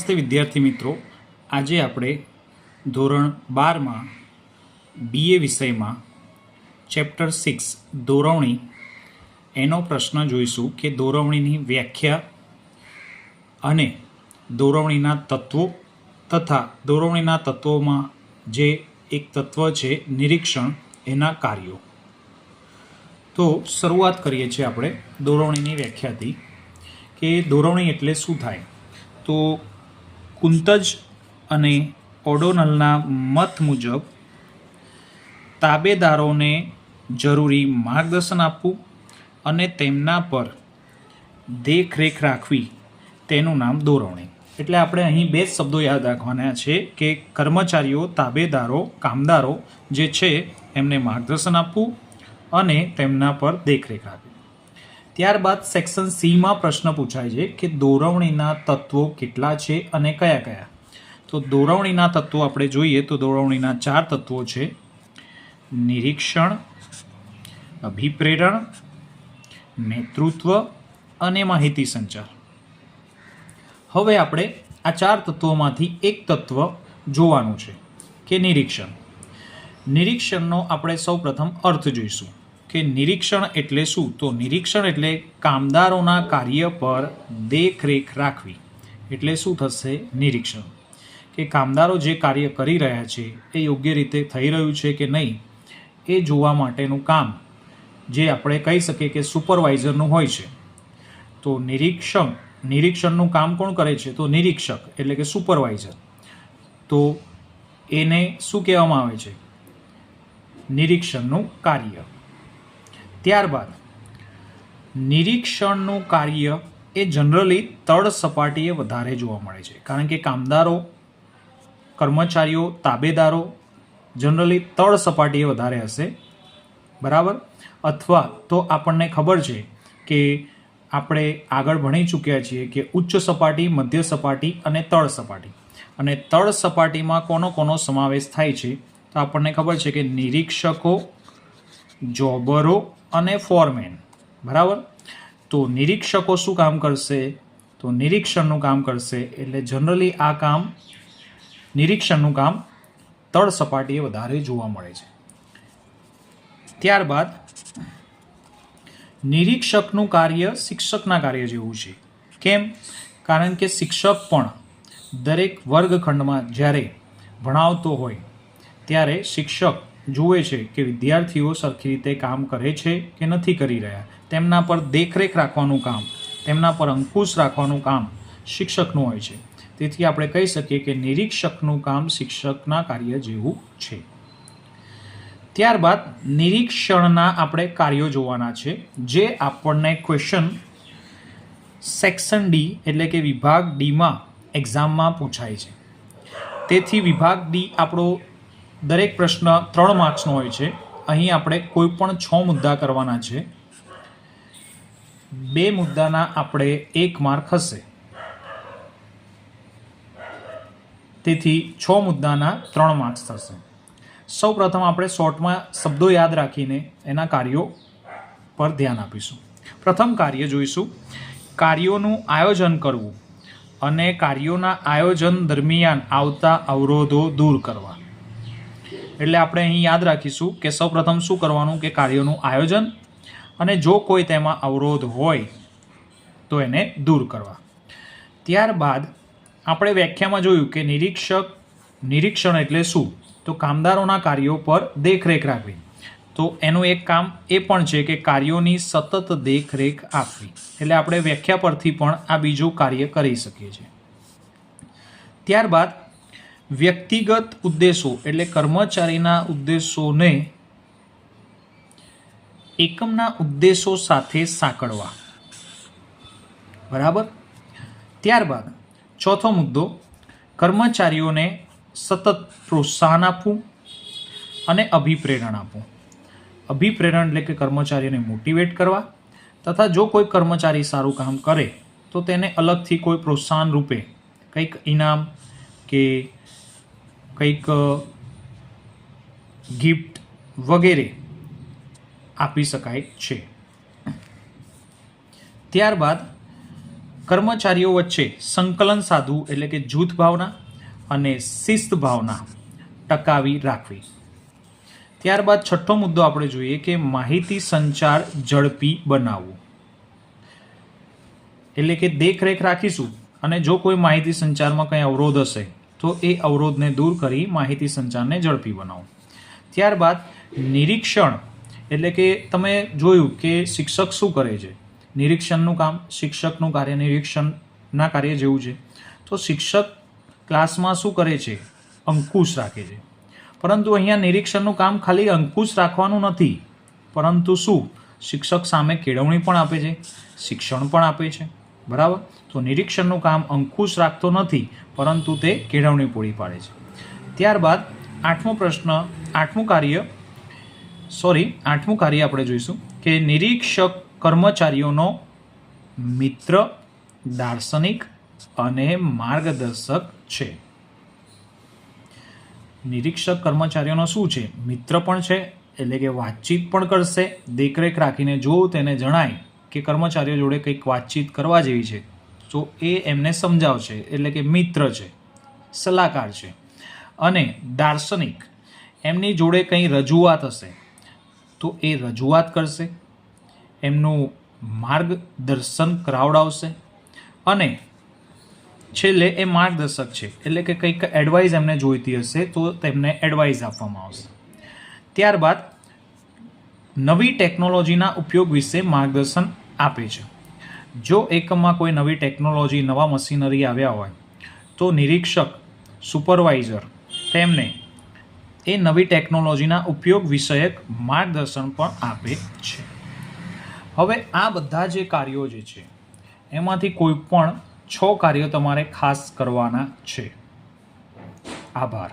નમસ્તે વિદ્યાર્થી મિત્રો. આજે આપણે ધોરણ બારમાં બીએ વિષયમાં ચેપ્ટર સિક્સ દોરવણી એનો પ્રશ્ન જોઈશું કે દોરવણીની વ્યાખ્યા અને દોરવણીના તત્વો તથા દોરવણીના તત્વોમાં જે એક તત્વ છે નિરીક્ષણ એના કાર્યો. તો શરૂઆત કરીએ છીએ આપણે દોરવણીની વ્યાખ્યાથી કે દોરવણી એટલે શું થાય? તો કુંતજ અને ઓડોનલના મત મુજબ તાબેદારોને જરૂરી માર્ગદર્શન આપવું અને તેમના પર દેખરેખ રાખવી તેનું નામ દોરવણી. એટલે આપણે અહીં બે જ શબ્દો યાદ રાખવાના છે કે કર્મચારીઓ, તાબેદારો, કામદારો જે છે, એમને માર્ગદર્શન આપવું અને તેમના પર દેખરેખ રાખવી. ત્યારબાદ સેક્શન સીમાં પ્રશ્ન પૂછાય છે કે દોરવણીના તત્વો કેટલા છે અને કયા કયા? તો દોરવણીના તત્વો આપણે જોઈએ તો દોરવણીના ચાર તત્વો છે. નિરીક્ષણ, અભિપ્રેરણ, નેતૃત્વ અને માહિતી સંચાર. હવે આપણે આ ચાર તત્વોમાંથી એક તત્વ જોવાનું છે કે નિરીક્ષણ. નિરીક્ષણનો આપણે સૌપ્રથમ અર્થ જોઈશું. કે નિરીક્ષણ એટલે શું? તો નિરીક્ષણ એટલે કામદારોના કાર્ય પર દેખરેખ રાખવી. એટલે શું થશે? નિરીક્ષણ. કે કામદારો જે કાર્ય કરી રહ્યા છે, એ યોગ્ય રીતે થઈ રહ્યું છે કે નહીં, એ જોવા માટેનું કામ, જે આપણે કહી શકીએ કે સુપરવાઇઝરનું હોય છે. તો નિરીક્ષણ, નિરીક્ષણનું કામ કોણ કરે છે? તો નિરીક્ષક, એટલે કે સુપરવાઇઝર. તો એને શું કહેવામાં આવે છે? નિરીક્ષણનું કાર્ય. ત્યારબાદ, નિરીક્ષણનું કાર્ય એ જનરલી તળ સપાટીએ વધારે જોવા મળે છે. કારણ કે કામદારો, કર્મચારીઓ, તાબેદારો જનરલી તળ સપાટીએ વધારે હશે. બરાબર? અથવા તો આપણને ખબર છે કે આપણે આગળ ભણી ચૂક્યા છીએ કે ઉચ્ચ સપાટી, મધ્ય સપાટી અને તળ સપાટી. અને તળ સપાટીમાં કોનો કોનો સમાવેશ થાય છે? તો આપણને ખબર છે કે નિરીક્ષકો જોબરો અને ફોરમેન. બરાબર? તો નિરીક્ષકો શું કામ કરશે? તો નિરીક્ષણનું કામ કરશે એટલે જનરલી આ કામ નિરીક્ષણનું કામ તળ સપાટીએ વધારે જોવા મળે છે. ત્યારબાદ નિરીક્ષકનું કાર્ય શિક્ષકના કાર્ય જેવું છે. કેમ? કારણ કે શિક્ષક પણ દરેક વર્ગખંડમાં જ્યારે ભણાવતો હોય, ત્યારે શિક્ષક જુએ છે કે વિદ્યાર્થીઓ સરખી રીતે કામ કરે છે કે નથી કરી રહ્યા. તેમના પર દેખરેખ રાખવાનું કામ, તેમના પર અંકુશ રાખવાનું કામ શિક્ષકનું હોય છે. તેથી આપણે કહી શકીએ કે નિરીક્ષકનું કામ શિક્ષકના કાર્ય જેવું છે. ત્યારબાદ નિરીક્ષણના આપણે કાર્યો જોવાના છે, જે આપણને ક્વેશ્ચન સેક્શન ડી એટલે કે વિભાગ ડીમાં એક્ઝામમાં પૂછાય છે. તેથી વિભાગ ડી આપણો દરેક પ્રશ્ન ત્રણ માર્ક્સનો હોય છે. અહીં આપણે કોઈ પણ છ મુદ્દા કરવાના છે. બે મુદ્દાના આપણે એક માર્ક હશે. તેથી છ મુદ્દાના ત્રણ માર્ક્સ થશે. સૌ પ્રથમ આપણે શોર્ટમાં શબ્દો યાદ રાખીને એના કાર્યો પર ધ્યાન આપીશું. પ્રથમ કાર્ય જોઈશું. કાર્યોનું આયોજન કરવું અને કાર્યોના આયોજન દરમિયાન આવતા અવરોધો દૂર કરવા. એટલે આપણે અહીં યાદ રાખીશું કે સૌપ્રથમ શું કરવાનું કે કાર્યોનું આયોજન અને જો કોઈ તેમાં અવરોધ હોય તો એને દૂર કરવા. ત્યારબાદ આપણે વ્યાખ્યામાં જોયું કે નિરીક્ષક, નિરીક્ષણ એટલે શું? તો કામદારોના કાર્યો પર દેખરેખ રાખવી. તો એનું એક કામ એ પણ છે કે કાર્યોની સતત દેખરેખ આપવી. એટલે આપણે વ્યાખ્યા પરથી પણ આ બીજું કાર્ય કરી શકીએ છીએ. ત્યારબાદ વ્યક્તિગત ઉદ્દેશો એટલે કર્મચારીના ઉદ્દેશોને એકમના ઉદ્દેશો સાથે સાંકળવા. બરાબર? ત્યારબાદ ચોથો મુદ્દો, કર્મચારીઓને સતત પ્રોત્સાહન આપવું અને અભિપ્રેરણ આપવું. અભિપ્રેરણ એટલે કે કર્મચારીને મોટિવેટ કરવા તથા જો કોઈ કર્મચારી સારું કામ કરે તો તેને અલગથી કોઈ પ્રોત્સાહન રૂપે કંઈક ઇનામ કે કંઈક ગિફ્ટ વગેરે આપી શકાય છે. ત્યારબાદ કર્મચારીઓ વચ્ચે સંકલન સાધવું એટલે કે જૂથ ભાવના અને શિસ્ત ભાવના ટકાવી રાખવી. ત્યારબાદ છઠ્ઠો મુદ્દો આપણે જોઈએ કે માહિતી સંચાર ઝડપી બનાવવું. એટલે કે દેખરેખ રાખીશું અને જો કોઈ માહિતી સંચારમાં કંઈ અવરોધ હશે તો એ અવરોધને દૂર કરી માહિતી સંચારને ઝડપી બનાવો. ત્યારબાદ નિરીક્ષણ, એટલે કે તમે જોયું કે શિક્ષક શું કરે છે? નિરીક્ષણનું કામ, શિક્ષકનું કાર્ય, નિરીક્ષણના કાર્ય જેવું છે. તો શિક્ષક ક્લાસમાં શું કરે છે? અંકુશ રાખે છે. પરંતુ અહીંયા નિરીક્ષણનું કામ ખાલી અંકુશ રાખવાનું નથી. પરંતુ શું? શિક્ષક સામે કેળવણી પણ આપે છે, શિક્ષણ પણ આપે છે. બરાબર? તો નિરીક્ષણનું કામ અંકુશ રાખતો નથી, પરંતુ તે કેળવણી પૂરી પાડે છે. ત્યારબાદ આઠમો પ્રશ્ન, આઠમું કાર્ય સોરી આઠમું કાર્ય આપણે જોઈશું કે નિરીક્ષક કર્મચારીઓનો મિત્ર, દાર્શનિક અને માર્ગદર્શક છે. નિરીક્ષક કર્મચારીઓનો શું છે? મિત્ર પણ છે, એટલે કે વાતચીત પણ કરશે, દેખરેખ રાખીને જો તેને જણાય કે કર્મચારીઓ જોડે કંઈક વાતચીત કરવા જેવી છે, તો એ એમને સમજાવશે એટલે કે મિત્ર છે, સલાહકાર છે. અને દાર્શનિક, એમની જોડે કંઈ રજૂઆત હશે, તો એ રજૂઆત કરશે, એમનું માર્ગદર્શન કરાવડાવશે, અને છેલ્લે એ માર્ગદર્શક છે, એટલે કે કંઈક એડવાઇસ એમને જોઈતી હશે, તો તેમને એડવાઇસ આપવામાં આવશે. ત્યારબાદ નવી ટેકનોલોજીના ઉપયોગ વિશે માર્ગદર્શન આપે છે. જો એકમમાં કોઈ નવી ટેકનોલોજી, નવા મશીનરી આવ્યા હોય, તો નિરીક્ષક, સુપરવાઇઝર તેમને એ નવી ટેકનોલોજીના ઉપયોગ વિષયક માર્ગદર્શન પણ આપે છે. હવે આ બધા જે કાર્યો જે છે, એમાંથી કોઈ પણ છ કાર્યો તમારે ખાસ કરવાના છે. આભાર.